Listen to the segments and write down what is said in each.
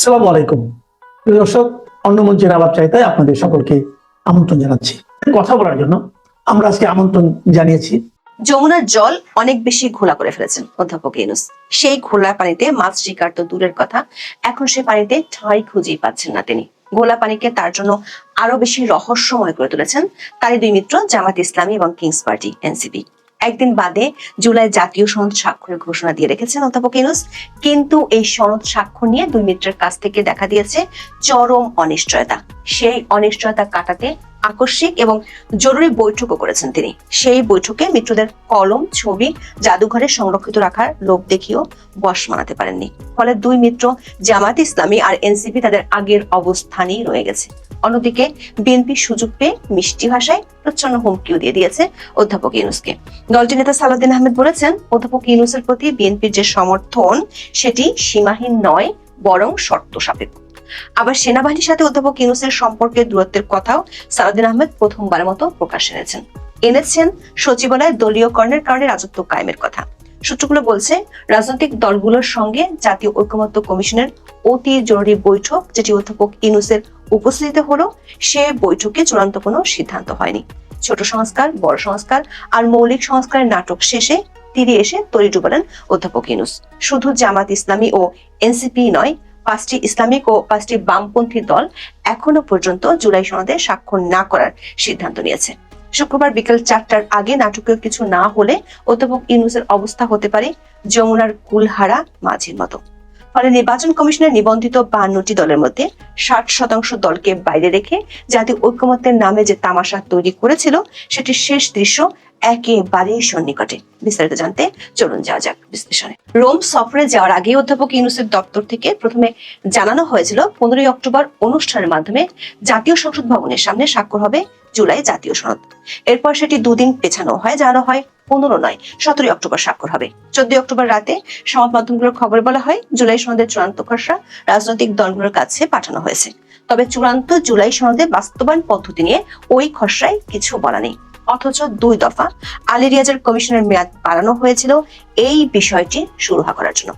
আসসালামু আলাইকুম। প্রিয় দর্শক, অন্য মঞ্চের আলাপ চাইতায় আপনাদের সকলকে আমন্ত্রণ জানাচ্ছি। কথা বলার জন্য আমরা আজকে আমন্ত্রণ জানিয়েছি। যমুনার জল অনেক বেশি ঘোলা করে ফেলেছেন অধ্যাপক ইউনুস। সেই ঘোলা পানিতে মাছ শিকার তো দূরের কথা, এখন সে পানিতে ঠাঁই খুঁজেই পাচ্ছেন না তিনি। ঘোলা পানিকে তার জন্য আরও বেশি রহস্যময় করে তুলেছেন তারই দুই মিত্র জামাত ইসলামী এবং কিংস পার্টি, এনসিপি। একদিন বাদে জুলাই জাতীয় সনদ স্বাক্ষরের ঘোষণা দিয়ে রেখেছেন অধ্যাপক ইউনুস। কিন্তু এই সনদ স্বাক্ষর নিয়ে দুই মিত্রের কাছ থেকে দেখা দিয়েছে চরম অনিশ্চয়তা। সেই অনিশ্চয়তা কাটাতে আকস্মিক এবং জরুরি বৈঠকও করেছেন তিনি। সেই বৈঠকে মিত্রদের কলম, ছবি, জাদুঘরে সংরক্ষিত রাখার লোভ দেখিয়েও বশ মানাতে পারেননি। ফলে দুই মিত্র জামাত ইসলামী আর এনসিপি তাদের আগের অবস্থানেই রয়ে গেছে। অন্যদিকে বিএনপি সুযোগ পেয়ে মিষ্টি ভাষায় প্রচ্ছন্ন হুমকিও দিয়ে দিয়েছে অধ্যাপক ইউনুসকে। দলটির নেতা সালাউদ্দিন আহমেদ বলেছেন, অধ্যাপক ইউনুসের প্রতি বিএনপির যে সমর্থন, সেটি সীমাহীন নয়, বরং শর্ত সাপেক্ষ। আবার সেনাবাহিনীর সাথে অধ্যাপক ইউনুসের সম্পর্কের দূরত্বের কথাও সালাউদ্দিন আহমেদ প্রথমবারের মতো প্রকাশ এনেছেন। এনেছেন সচিবালয় দলীয়করণের কারণে রাজত্ব কায়েমের কথা। সূত্রগুলো বলছে, রাজনৈতিক দলগুলোর সঙ্গে জাতীয় ঐকমত্য কমিশনের অতি জরুরি বৈঠক, যেটি অধ্যাপক ইউনুসের উপস্থিতিতে হলো, সে বৈঠকে চূড়ান্ত কোনো সিদ্ধান্ত হয়নি। ছোট সংস্কার, বড় সংস্কার আর মৌলিক সংস্কারের নাটক শেষে তীরে এসে তরি ডুবালেন অধ্যাপক ইউনুস। শুধু জামাত ইসলামী ও এনসিপি নয়, পাঁচটি ইসলামিক ও পাঁচটি বামপন্থী দল এখনও পর্যন্ত জুলাই সনদে স্বাক্ষর না করার সিদ্ধান্ত নিয়েছে। শুক্রবার বিকেল চারটার আগে নাটকীয় কিছু না হলে অধ্যাপক ইউনুসের অবস্থা হতে পারে যমুনার কুলহারা মাঝির মতো। ফলে নির্বাচন কমিশনের নিবন্ধিত বান্নটি দলের মধ্যে ষাট শতাংশ দলকে বাইরে রেখে জাতীয় ঐক্যমত্যের নামে যে তামাশা তৈরি করেছিল, সেটির শেষ দৃশ্য একেবারেই সন্নিকটে। বিস্তারিত জানতে চলুন যাওয়া যাক বিশ্লেষণে। রোম সফরে যাওয়ার আগে অধ্যাপক ইউনুসের দপ্তর থেকে প্রথমে জানানো হয়েছিল, পনেরোই অক্টোবর অনুষ্ঠানের মাধ্যমে জাতীয় সংসদ ভবনের সামনে স্বাক্ষর হবে জুলাই জাতীয় সনদ। এরপর সেটি দুদিন পেছানো হয় জানানো হয় পনেরো নয়, সতেরোই অক্টোবর স্বাক্ষর হবে। চোদ্দই অক্টোবর রাতে সংবাদ মাধ্যমগুলোর খবরে বলা হয়, জুলাই সনদের চূড়ান্ত খসড়া রাজনৈতিক দলগুলোর কাছে পাঠানো হয়েছে। তবে চূড়ান্ত জুলাই সনদে বাস্তবায়ন পদ্ধতি নিয়ে ওই খসড়ায় কিছু বলা নেই। অথচ দুই দফা আলী রিয়াজের কমিশনের মেয়াদ বাড়ানো হয়েছিল, এই বিষয়টি সুরাহা করার জন্য।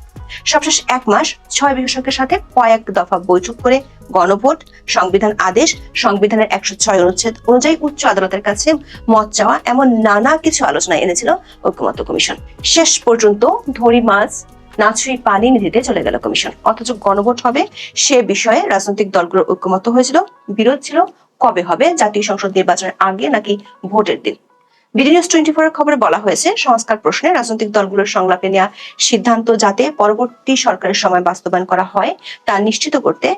সবশেষ এক মাস ছয় বিশেষজ্ঞের সাথে কয়েক দফা বৈঠক করে গণভোট, সংবিধান আদেশ, সংবিধানের একশো ছয় অনুচ্ছেদ অনুযায়ী উচ্চ আদালতের কাছে মত চাওয়া এমন নানা কিছু আলোচনা এনেছিল ঐক্যমত্য কমিশন। শেষ পর্যন্ত ধরি মাছ নাছুই পানি নিধিতে চলে গেল কমিশন। অথচ গণভোট হবে সে বিষয়ে রাজনৈতিক দলগুলোর ঐক্যমত্য হয়েছিল, বিরোধ ছিল কবে হবে, জাতীয় সংসদ নির্বাচনের আগে নাকি ভোটের দিন? বিডি নিউজ টোয়েন্টি ফোর খবরে বলা হয়েছে, সংস্কার প্রশ্নে রাজনৈতিক দলগুলোর সংলাপে নেওয়া সিদ্ধান্ত যাতে পরবর্তী সরকারের সময় বাস্তবায়ন করা হয়, তা নিশ্চিত করতে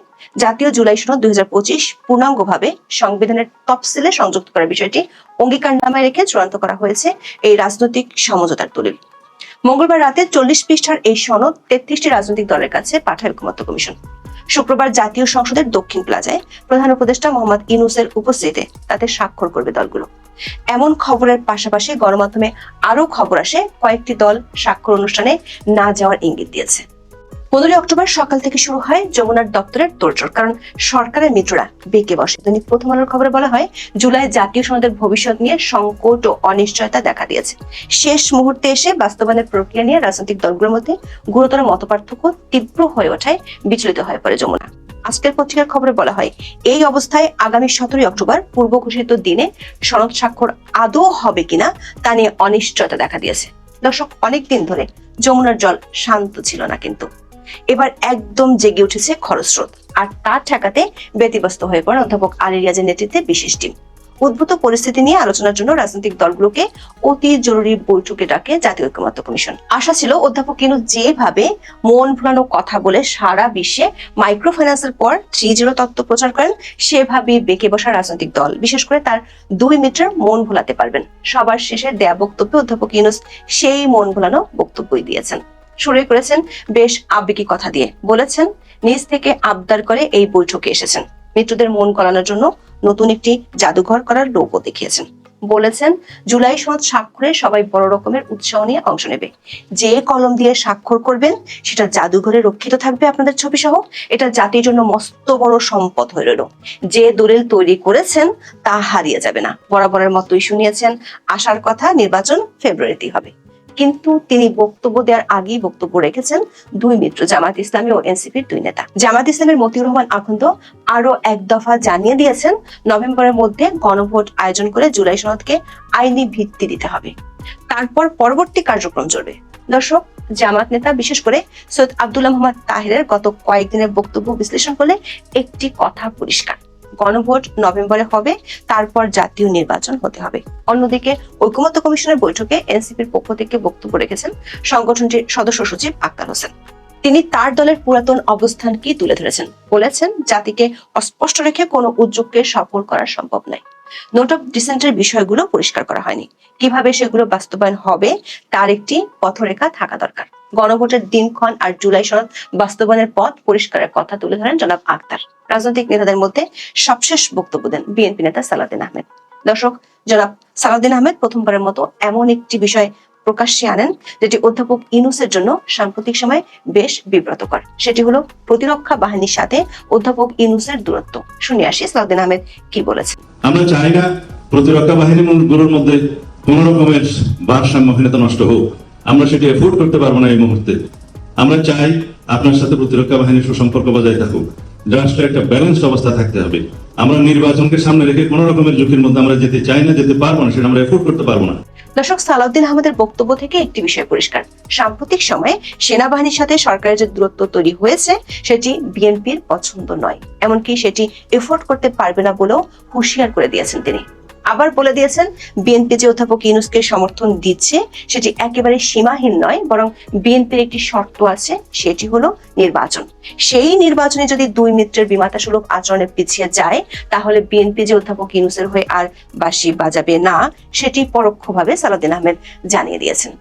জাতীয় জুলাই সনদ দুই হাজার পঁচিশ পূর্ণাঙ্গভাবে সংবিধানের তফসিলে সংযুক্ত করার বিষয়টি অঙ্গীকারনামায় রেখে চূড়ান্ত করা হয়েছে এই রাজনৈতিক সমঝোতার দলিল। মঙ্গলবার রাতে চল্লিশ পৃষ্ঠার এই সনদ তেত্রিশটি রাজনৈতিক দলের কাছে পাঠায় ঐকমত্য কমিশন। শুক্রবার জাতীয় সংসদের দক্ষিণ প্লাজায় প্রধান উপদেষ্টা মোহাম্মদ ইনুসের উপস্থিতিতে তাতে স্বাক্ষর করবে দলগুলো। এমন খবরের পাশাপাশি গণমাধ্যমে আরও খবর আসে, কয়েকটি দল স্বাক্ষর অনুষ্ঠানে না যাওয়ার ইঙ্গিত দিয়েছে। পনেরোই অক্টোবর সকাল থেকে শুরু হয় যমুনার দপ্তরের তোড়জোড়, কারণ সরকারের মিত্ররা বেঁকে বসে। দৈনিক প্রথম আলোর খবরে বলা হয়, জুলাই জাতীয় সনদের ভবিষ্যৎ নিয়ে সংকট ও অনিশ্চয়তা দেখা দিয়েছে। শেষ মুহূর্তে এসে বাস্তবায়নের প্রক্রিয়া নিয়ে রাজনৈতিক দলগুলোর মধ্যে গুরুতর মতপার্থক্য তীব্র হয়ে ওঠায়, বিচলিত হয়ে পড়ে যমুনা। আজকের পত্রিকার খবরে বলা হয়, এই অবস্থায় আগামী সতেরোই অক্টোবর পূর্ব ঘোষিত দিনে সনদ স্বাক্ষর আদৌ হবে কিনা তা নিয়ে অনিশ্চয়তা দেখা দিয়েছে। দর্শক অনেকদিন ধরে যমুনার জল শান্ত ছিল না কিন্তু। এবার একদম জেগে উঠেছে খরস্রোত, আর তা ঠেকাতে ব্যতিব্যস্ত হয়ে পড়েন অধ্যাপক আলী রিয়াজের নেতৃত্বে বিশেষ টিম। উদ্ভূত পরিস্থিতি নিয়ে আলোচনার জন্য রাজনৈতিক দলগুলোকে অতি জরুরি বৈঠকে ডাকে জাতীয় ঐক্যমত্য কমিশন। আশা ছিল অধ্যাপক কিনু যেভাবে মন ভুলানো কথা বলে সারা বিশ্বে মাইক্রো ফাইন্যান্সের পর থ্রি জিরো তত্ত্ব প্রচার করেন সেভাবে বেঁকে বসা রাজনৈতিক দল। বিশেষ করে তার দুই মিটার মন ভোলাতে পারবেন। সবার শেষে দেয়া বক্তব্যে অধ্যাপক ইউনুস সেই মন ভোলানো বক্তব্যই দিয়েছেন। শুরু করেছেন বেশ আবেগী কথা দিয়ে। বলেছেন, নিজ থেকে আবদার করে এই বৈঠকে এসেছেন। মিত্রদের মন গলানোর জন্য নতুন একটি জাদুঘর করার লোকও দেখিয়েছেন। বলেছেন, জুলাই সনদ স্বাক্ষরে সবাই বড় রকমের উৎসাহ নিয়ে অংশ নেবে। যে কলম দিয়ে স্বাক্ষর করবেন, সেটা জাদুঘরে রক্ষিত থাকবে আপনাদের ছবি সহ এটা জাতির জন্য মস্ত বড় সম্পদ হয়ে রইল। যে দলিল তৈরি করেছেন, তা হারিয়ে যাবে না। বরাবরের মতোই শুনিয়েছেন, আশার কথা নির্বাচন ফেব্রুয়ারিতেই হবে। কিন্তু তিনি বক্তব্য দেওয়ার আগেই বক্তব্য রেখেছেন দুই মিত্র, জামাত ইসলামী ও এনসিপির দুই নেতা। জামাত ইসলামের মতিউর রহমান আখন্দ আরও এক দফা জানিয়ে দিয়েছেন, নভেম্বরের মধ্যে গণভোট আয়োজন করে জুলাই সনদকে আইনি ভিত্তি দিতে হবে। তারপর পরবর্তী কার্যক্রম চলবে। দর্শক, জামাত নেতা বিশেষ করে সৈয়দ আব্দুল্লাহ মোহাম্মদ তাহিরের গত কয়েকদিনের বক্তব্য বিশ্লেষণ করলে একটি কথা পরিষ্কার। গণভোট নভেম্বরে হবে, তারপর জাতীয় নির্বাচন হতে হবে। অন্যদিকে ঐক্যমত্য কমিশনের বৈঠকে এনসিপির পক্ষ থেকে বক্তব্য রেখেছেন সংগঠনটির সদস্য সচিব আক্তার হোসেন। তিনি তার দলের পুরাতন অবস্থানকে তুলে ধরেছেন বলেছেন, জাতিকে অস্পষ্ট রেখে কোনো উদ্যোগকে সফল করা সম্ভব নয়। নোট অফ ডিসেন্টের বিষয়গুলো পরিষ্কার করা হয়নি। কীভাবে সেগুলো বাস্তবায়ন হবে, তার একটি পথরেখা থাকা দরকার। গণভোটের দিনক্ষণ আর জুলাই সনদ বাস্তবায়নের পথ পরিষ্কারের কথা তুলে ধরেন জনাব আক্তার। রাজনৈতিক নেতাদের মধ্যে সবশেষ বক্তব্য দেন বিএনপি নেতা সালাউদ্দিন আহমেদ। দর্শক, জনাব সালাউদ্দিন আহমেদ প্রথমবারের মতো এমন একটি বিষয় প্রকাশ্যে আনেন, যেটি অধ্যাপক ইনুসের জন্য সাম্প্রতিক সময়ে বেশ বিব্রতকর। সেটি হলো প্রতিরক্ষা বাহিনীর সাথে অধ্যাপক ইনুসের দূরত্ব। শুনে আসি সালাউদ্দিন আহমেদ কি বলেছেন। আমরা চাই না প্রতিরক্ষা বাহিনী গুলোর মধ্যে কোন রকমের ভারসাম্যহীনতা নষ্ট হোক। আমরা সেটি এফোর্ড করতে পারব না এই মুহূর্তে। আমরা চাই আপনার সাথে প্রতিরক্ষা বাহিনীর সুসম্পর্ক বজায় থাকুক। রাষ্ট্রে একটা ব্যালেন্স অবস্থা থাকতে হবে। আমরা নির্বাচনকে সামনে রেখে কোন রকমের ঝুঁকির মধ্যে আমরা যেতে চাই না, যেতে পারব না, সেটা আমরা এফোর্ড করতে পারব না। দর্শক, সালাউদ্দিন আহমেদের বক্তব্য থেকে একটি বিষয় পরিষ্কার। সাম্প্রতিক সময়ে সেনাবাহিনীর সাথে সরকারের যে দূরত্ব তৈরি হয়েছে, সেটি বিএনপির পছন্দ নয়। এমনকি সেটি এফোর্ড করতে পারবে না বলেও হুঁশিয়ার করে দিয়েছেন তিনি। আবার বলে দিয়েছেন বিএনপি যে অধ্যাপক ইউনুসকে সমর্থন দিচ্ছে, সেটি একেবারে সীমাহীন নয়, বরং বিএনপির একটি শর্ত আছে, সেটি হলো নির্বাচন। সেই নির্বাচনে যদি দুই মিত্রের বিমাতা সুলভ আচরণে পিছিয়ে যায়, তাহলে বিএনপি যে অধ্যাপক ইউনুসের হয়ে আর বাসি বাজাবে না, সেটি পরোক্ষভাবে সালাউদ্দিন আহমেদ জানিয়ে দিয়েছেন।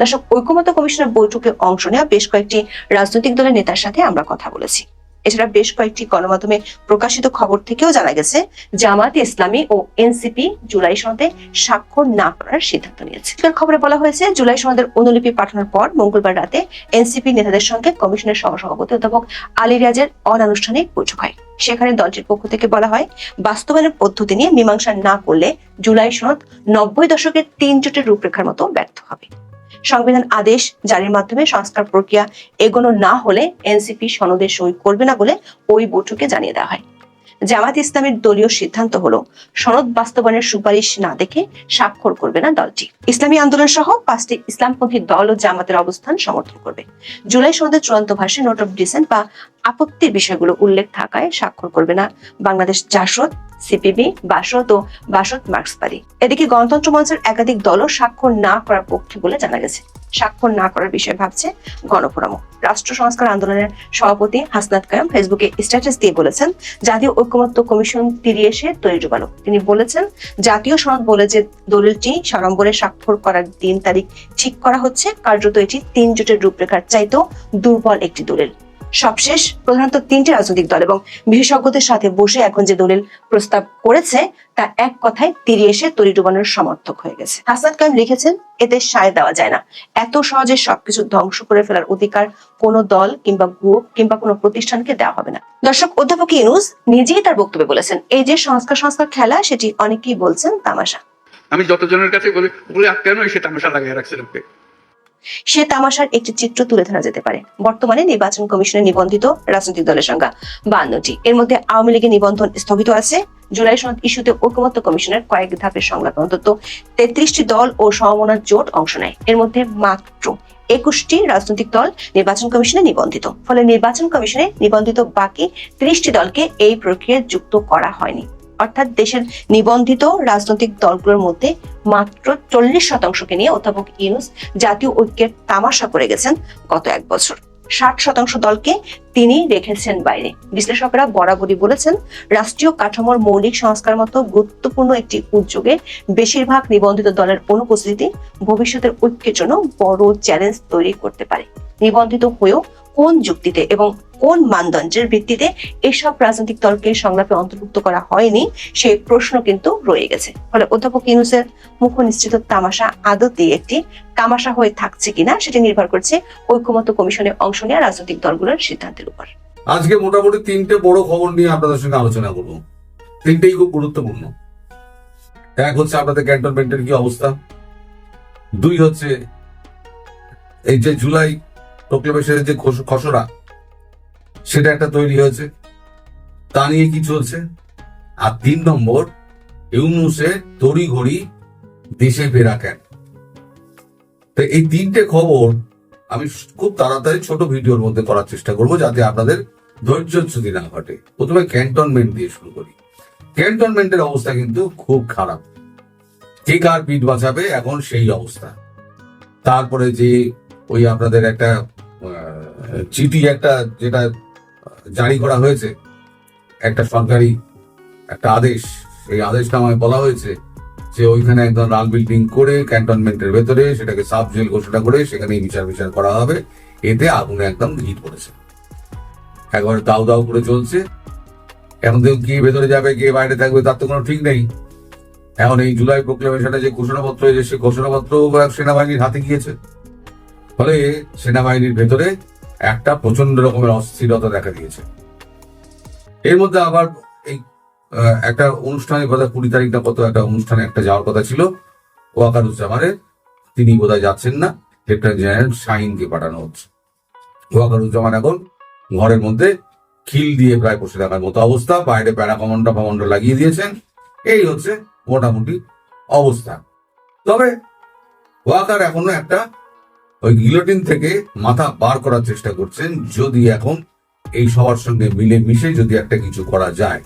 দর্শক, ঐকমত্য কমিশনের বৈঠকে অংশ নেওয়া বেশ কয়েকটি রাজনৈতিক দলের নেতার সাথে আমরা কথা বলেছি। এছাড়া বেশ কয়েকটি গণমাধ্যমে প্রকাশিত খবর থেকেও জানা গেছে জামাত ইসলামী ও এনসিপি জুলাই সনদে স্বাক্ষর না করার সিদ্ধান্ত নিয়েছে। খবরে বলা হয়েছে, জুলাই সনদের অনুলিপি পাঠানোর পর মঙ্গলবার রাতে এনসিপি নেতাদের সঙ্গে কমিশনের সহসভাপতি অধ্যাপক আলী রিয়াজের অনানুষ্ঠানিক বৈঠক হয়। সেখানে দলটির পক্ষ থেকে বলা হয়, বাস্তবায়নের পদ্ধতি নিয়ে মীমাংসা না করলে জুলাই সনদ নব্বই দশকের তিন জোটের রূপরেখার মতো ব্যর্থ হবে। সংবিধান আদেশ জারির মাধ্যমে সংস্কার প্রক্রিয়া এগোনো না হলে এনসিপি সনদে সই করবে না বলে ওই বৈঠকে জানিয়ে দেওয়া হয়। জামাত ইসলামের দলীয় সিদ্ধান্ত হলো, সনদ বাস্তবায়নের সুপারিশ না দেখে স্বাক্ষর করবে না দলটি। ইসলামী আন্দোলন সহ পাঁচটি ইসলামপন্থী দল ও জামাতের অবস্থান সমর্থন করবে। জুলাই সনদের চূড়ান্ত ভাষায় নোট অফ ডিসেন্ট বা আপত্তির বিষয়গুলো উল্লেখ থাকায় স্বাক্ষর করবে না। বাংলাদেশ জাসদ, সিপিবি, বাসদ ও বাসদ মার্ক্সবাদী। এদিকে গণতন্ত্র মঞ্চের একাধিক দলও স্বাক্ষর না করার পক্ষে বলে জানা গেছে। স্বাক্ষর না করার বিষয়ে ভাবছে গণফোরামও। রাষ্ট্র সংস্কার আন্দোলনের সভাপতি হাসনাত কায়াম ফেসবুকে স্ট্যাটাস দিয়ে বলেছেন, জাতীয় ঐক্যমত্য কমিশন ফিরিয়ে এসে তৈরি ডুবালো তিনি বলেছেন, জাতীয় সনদ বলে যে দলিলটি সাড়ম্বরে স্বাক্ষর করার দিন তারিখ ঠিক করা হচ্ছে, কার্যত এটি তিন জোটের রূপরেখার চাইতেও দুর্বল একটি দলিল। সবশেষ প্রধানত তিনটি রাজনৈতিক দল এবং বিশেষজ্ঞদের সাথে বসে এখন যে দলিল প্রস্তাব করেছে, তা এক কথায় তীরে এসে তরি ডুবানোর সমর্থক হয়ে গেছে। হাসান কাইম লিখেছেন, এতে সায় দেওয়া যায় না। এত সহজে সবকিছু ধ্বংস করে ফেলার অধিকার কোনো দল কিংবা গ্রুপ কিংবা কোনো প্রতিষ্ঠানকে দেওয়া হবে না। দর্শক, অধ্যাপক ইউনুস নিজেই তার বক্তব্যে বলেছেন, এই যে সংস্কার সংস্কার খেলা, সেটি অনেকেই বলছেন তামাশা। আমি যতজনের কাছে বলি, বলে, কেন সে তামাশা লাগিয়ে রাখছে লোককে সে তামাশার একটি চিত্র তুলে ধরা যেতে পারে। বর্তমানে নির্বাচন কমিশনে নিবন্ধিত রাজনৈতিক দলের সংখ্যা বান্নটি। এর মধ্যে আওয়ামী লীগের নিবন্ধন স্থগিত আছে। জুলাই সনদ ইস্যুতে ঐকমত্য কমিশনের কয়েক ধাপের সংলাপে অন্তত। তেত্রিশটি দল ও সমমনার জোট অংশ নেয়। এর মধ্যে মাত্র একুশটি রাজনৈতিক দল নির্বাচন কমিশনে নিবন্ধিত। ফলে নির্বাচন কমিশনে নিবন্ধিত বাকি ত্রিশটি দলকে এই প্রক্রিয়ায় যুক্ত করা হয়নি। অর্থাৎ দেশের নিবন্ধিত রাজনৈতিক দলগুলোর মধ্যে মাত্র চল্লিশ শতাংশকে নিয়ে অধ্যাপক ইউনুস জাতীয় ঐক্যের তামাশা করে গেছেন গত এক বছর। ষাট শতাংশ দলকে তিনি রেখেছেন বাইরে। বিশ্লেষকরা বরাবরই বলেছেন, রাষ্ট্রীয় কাঠামোর মৌলিক সংস্কার মতো গুরুত্বপূর্ণ একটি উদ্যোগে বেশিরভাগ নিবন্ধিত দলের অনুপস্থিতি ভবিষ্যতের ঐক্যের জন্য বড় চ্যালেঞ্জ তৈরি করতে পারে। নিবন্ধিত হয়েও কোন যুক্তিতে এবং কোন মানদণ্ডের ভিত্তিতে এসব রাজনৈতিক দলকে সংলাপে অন্তর্ভুক্ত করা হয়নি সেই প্রশ্ন কিন্তু রয়ে গেছে। ফলে অধ্যাপক ইউনুসের মুখ নিশ্চিত তামাশা আদতে একটি তামাশা হয়ে থাকছে কিনা সেটি নির্ভর করছে ঐক্যমত্য কমিশনে অংশ নেওয়া রাজনৈতিক দলগুলোর সিদ্ধান্তের উপর। আজকে মোটামুটি তিনটে বড় খবর নিয়ে আপনাদের সঙ্গে আলোচনা করব। তিনটেই খুব গুরুত্বপূর্ণ। এক হচ্ছে আপনাদের ক্যান্টনমেন্টের কি অবস্থা? দুই হচ্ছে এই যে জুলাই প্রক্লেমেশনের যে খসড়া, সেটা একটা তৈরি হয়েছে। তা নিয়ে কি চলছে? আর তিন নম্বর, ইউনুসে তড়ি ঘড়ি দেশে ফেরা কেন? তো এই তিনটে খবর আমি খুব তাড়াতাড়ি ছোট ভিডিওর মধ্যে করার চেষ্টা করব, যাতে আপনাদের ধৈর্য ধৈর্যচ্যুতি না ঘটে। প্রথমে ক্যান্টনমেন্ট দিয়ে শুরু করি। ক্যান্টনমেন্টের অবস্থা কিন্তু খুব খারাপ। কে কার পিঠ বাঁচাবে, এখন সেই অবস্থা। তারপরে যে ওই আপনাদের একটা চিঠি একটা যেটা জারি করা হয়েছে, একটা সরকারি একটা আদেশ, সেই আদেশটা আমায় বলা হয়েছে যে ওইখানে একদম লাল বিল্ডিং করে ক্যান্টনমেন্টের ভেতরে সেটাকে সাব জেল ঘোষণা করে সেখানে বিচার বিচার করা হবে। এতে আগুনে একদম হিট পড়েছে। একবারে দাউ দাউ করে চলছে এখন দেখুন কে ভেতরে যাবে, কে বাইরে থাকবে, তার তো কোনো ঠিক নেই। এখন এই জুলাই প্রোক্লেমেশনে যে ঘোষণাপত্র সেই ঘোষণাপত্র সেনাবাহিনীর হাতে গিয়েছে। ফলে সেনাবাহিনীর ভেতরে একটা প্রচণ্ড রকমের অস্থিরতা দেখা দিয়েছে। এর মধ্যে আবার এই একটা অনুষ্ঠানের কথা, কুড়ি তারিখ না কত একটা অনুষ্ঠানে একটা যাওয়ার কথা ছিল। ওয়াকারুজ্জামানের, তিনি বোধহয় যাচ্ছেন না। লেফটেন্যান্ট জেনারেল শাহিনকে পাঠানো হচ্ছে। ওয়াকারুজ্জামান এখন ঘরের মধ্যে খিল দিয়ে প্রায় বসে থাকার মতো অবস্থা। বাইরে প্যারা কমান্ডা ফমান্ডা লাগিয়ে দিয়েছেন। এই হচ্ছে মোটামুটি অবস্থা। তবে ওয়াকার এখনও একটা ওই গিলোটিন থেকে মাথা বার করার চেষ্টা করছেন, যদি এখন এই সবার সঙ্গে মিলে মিশে যদি একটা কিছু করা যায়।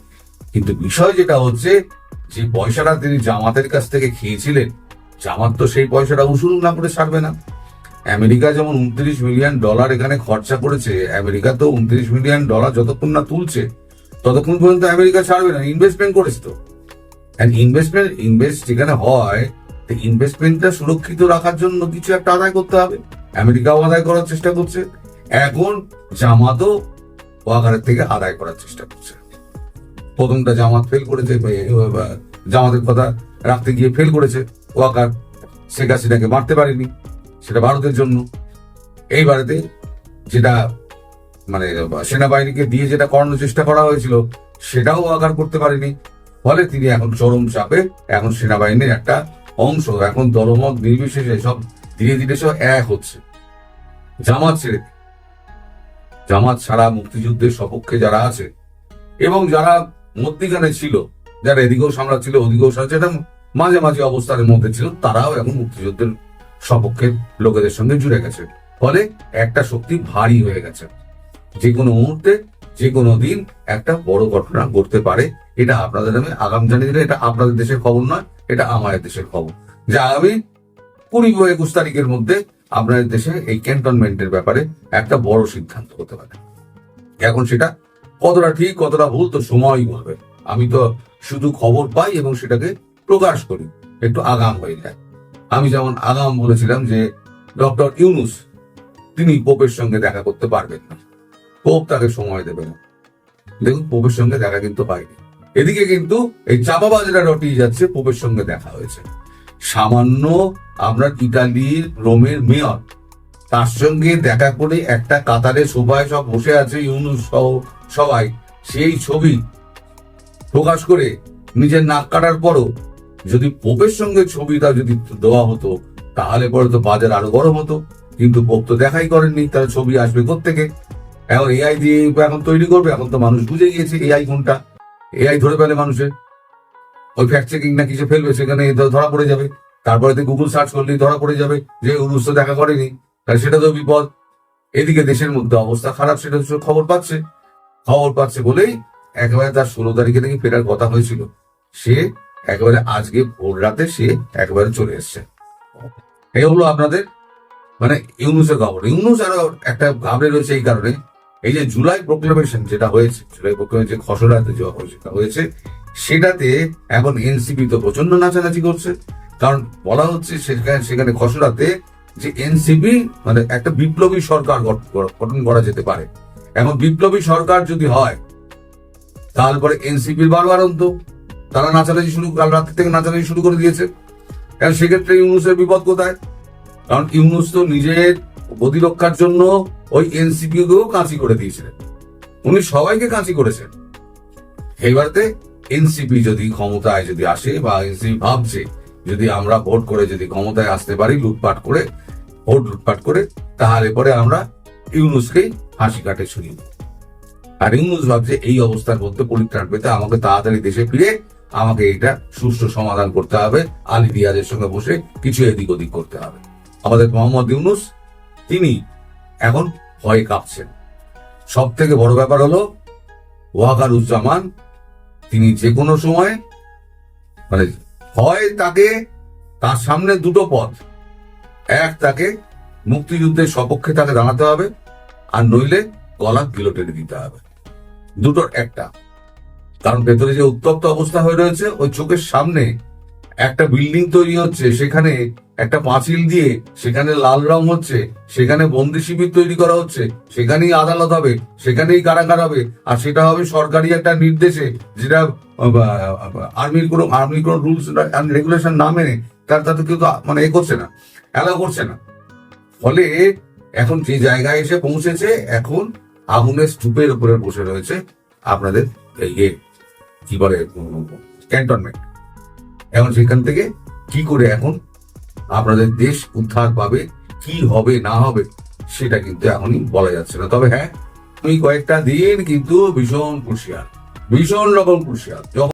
কিন্তু বিষয় যেটা হচ্ছে, যে পয়সাটা তিনি জামাতের কাছ থেকে খেয়েছিলেন, জামাত তো সেই পয়সাটা উসুল না করে ছাড়বে না। আমেরিকা যেমন উনত্রিশ মিলিয়ন ডলার এখানে খরচা করেছে, আমেরিকা তো উনত্রিশ মিলিয়ন ডলার যতক্ষণ না তুলছে, ততক্ষণ পর্যন্ত আমেরিকা ছাড়বে না ইনভেস্টমেন্ট করেছে তো। ইনভেস্টমেন্ট ইনভেস্ট যেখানে হয় ইনভেস্টমেন্টটা সুরক্ষিত রাখার জন্য কিছু একটা আদায় করতে হবে। আমেরিকাও আদায় করার চেষ্টা করছে। এখন জামাতও ওয়াকারের থেকে আদায় করার চেষ্টা করছে। প্রথমটা জামাত ফেল করেছে জামাতের কথা রাখতে গিয়ে ফেল করেছে ওয়াকার। শেখ হাসিনাকে মারতে পারেনি, সেটা ভারতের জন্য। এইবারেতে যেটা মানে সেনাবাহিনীকে দিয়ে যেটা করানোর চেষ্টা করা হয়েছিল, সেটাও ওয়াকার করতে পারেনি। ফলে তিনি এখন চরম চাপে এখন সেনাবাহিনীর একটা অংশ, এখন দলমত নির্বিশেষে সব ধীরে ধীরে সব এক হচ্ছে। জামাত ছেড়ে জামাত ছাড়া মুক্তিযুদ্ধের সপক্ষে যারা আছে, এবং যারা মধ্যিখানে ছিল, যারা এদিকেও সামলাচ্ছিল ওদিকেও সামলাচ্ছে এটা মাঝে মাঝে অবস্থানের মধ্যে ছিল, তারাও এখন মুক্তিযুদ্ধের সপক্ষের লোকেদের সঙ্গে জুড়ে গেছে। ফলে একটা শক্তি ভারী হয়ে গেছে। যে কোনো মুহূর্তে যে কোনো দিন একটা বড় ঘটনা ঘটতে পারে, এটা আপনাদের আমি আগাম জানিয়ে দিলে এটা আপনাদের দেশের খবর নয়, এটা আমাদের দেশের খবর। যে আগামী কুড়ি বা একুশ তারিখের মধ্যে আপনাদের দেশে এই ক্যান্টনমেন্টের ব্যাপারে একটা বড় সিদ্ধান্ত হতে পারে। এখন সেটা কতটা ঠিক, কতটা ভুল, তো সময়ই বলবে। আমি তো শুধু খবর পাই এবং সেটাকে প্রকাশ করি, একটু আগাম হয়ে যায়। আমি যেমন আগাম বলেছিলাম যে ডক্টর ইউনুস, তিনি পোপের সঙ্গে দেখা করতে পারবেন না। পোপ তাকে সময় দেবে না। দেখুন পোপের সঙ্গে দেখা কিন্তু হয়নি। এদিকে কিন্তু এই চাপা চাপাবাজরা রটিয়ে যাচ্ছে পোপের সঙ্গে দেখা হয়েছে। সামান্য আমরা ইটালির রোমের মেয়র, তার সঙ্গে দেখা করে একটা কাতারে সবাই সব বসে আছে, ইউনুস সহ সবাই, সেই ছবি প্রকাশ করে নিজের নাক কাটার পরও যদি পোপের সঙ্গে ছবিটা যদি দেওয়া হতো, তাহলে পরে তো বাজার আরও গরম হতো। কিন্তু পোপ তো দেখাই করেননি, তার ছবি আসবে থেকে এখন এআই দিয়ে এখন তৈরি করবে, এখন তো মানুষ বুঝে গিয়েছে এআই কোনটা। এআই ধরে ফেলে মানুষের। ওই ফ্যাক্ট চেকিং না কিছু ফেলবে, সেখানে ধরা পড়ে যাবে। তারপরে তো গুগল সার্চ করলেই ধরা পড়ে যাবে যে উরুস তো দেখা করেনি। তাহলে সেটা তো বিপদ। এদিকে দেশের মধ্যে অবস্থা খারাপ, সেটা খবর পাচ্ছে। খবর পাচ্ছে বলেই একেবারে তার ষোলো তারিখে নাকি ফেরার কথা হয়েছিল। সে একেবারে আজকে ভোর রাতে সে একেবারে চলে এসছে। এই হলো আপনাদের মানে ইউনুসের খবর। ইউনুস আরও একটা ঘাবড়ে রয়েছে এই কারণে। এই যে জুলাই প্রোক্লেমেশন যেটা হয়েছে, জুলাই প্রোক্লেমেশন যে খসড়াতে যে হয়েছে, সেটাতে এখন এনসিপি তো প্রচণ্ড নাচানাচি করছে। কারণ বলা হচ্ছে সেখানে সেখানে খসড়াতে যে এনসিপি মানে একটা বিপ্লবী সরকার গঠ- গঠন করা যেতে পারে। এখন বিপ্লবী সরকার যদি হয়, তারপরে এনসিপির বারবারন্ত তারা নাচানাচি শুরু, কাল রাত থেকে নাচানাচি শুরু করে দিয়েছে। কারণ সেক্ষেত্রে ইউনুসের বিপদ কোথায়? কারণ ইউনুস তো নিজের প্রতিরক্ষার জন্য ওই এনসিপি কেও কাঁচি করে দিয়েছিলেন। উনি সবাইকে কাঁচি করেছেন। এইবারতে এনসিপি যদি ক্ষমতায় যদি আসে বা এনসিপি ভাবছে যদি আমরা ভোট করে যদি ক্ষমতায় আসতে পারি লুটপাট করে, ভোট লুটপাট করে, তাহলে পরে আমরা ইউনুসকেই হাসি কাটে শুনি। আর ইউনুস ভাবছে এই অবস্থার মধ্যে পরিত্রাণ পেতে আমাকে তাড়াতাড়ি দেশে ফিরে আমাকে এটা সুষ্ঠু সমাধান করতে হবে। আলী রিয়াজের সঙ্গে বসে কিছু এদিক ওদিক করতে হবে। আমাদের মোহাম্মদ ইউনুস তিনি এখন ভয় কাঁপছেন। সব থেকে বড় ব্যাপার হলো, ওয়াকারুজ্জামান, তিনি যে কোনো সময় মানে হয় তাকে তার সামনে দুটো পথ। এক তাকে মুক্তিযুদ্ধের সপক্ষে তাকে দাঁড়াতে হবে, আর নইলে গলা গিলো টেনে দিতে হবে। দুটোর একটা। কারণ ভেতরে যে উত্তপ্ত অবস্থা হয়ে রয়েছে, ওই চোখের সামনে একটা বিল্ডিং তৈরি হচ্ছে, সেখানে একটা পাঁচিল দিয়ে সেখানে লাল রং হচ্ছে, সেখানে বন্দি শিবির তৈরি করা হচ্ছে, সেখানেই আদালত হবে, সেখানেই কারাগার হবে, আর সেটা হবে সরকারি একটা নির্দেশে যেটা আর্মির কোনো আর্মির কোনো রুলস অ্যান্ড রেগুলেশন না মেনে তার, তাতে কেউ তো মানে এ করছে না, অ্যালাউ করছে না। ফলে এখন যে জায়গায় এসে পৌঁছেছে, এখন আগুনের স্তূপের উপরে বসে রয়েছে আপনাদের এই কি বলে ক্যান্টনমেন্ট এখন সেখান থেকে কি করে এখন আপনাদের দেশ উদ্ধার পাবে, কি হবে, না হবে, সেটা কিন্তু এখনই বলা যাচ্ছে না। তবে হ্যাঁ তুমি কয়েকটা দিন কিন্তু ভীষণ খুশিয়াল ভীষণ রকম যখন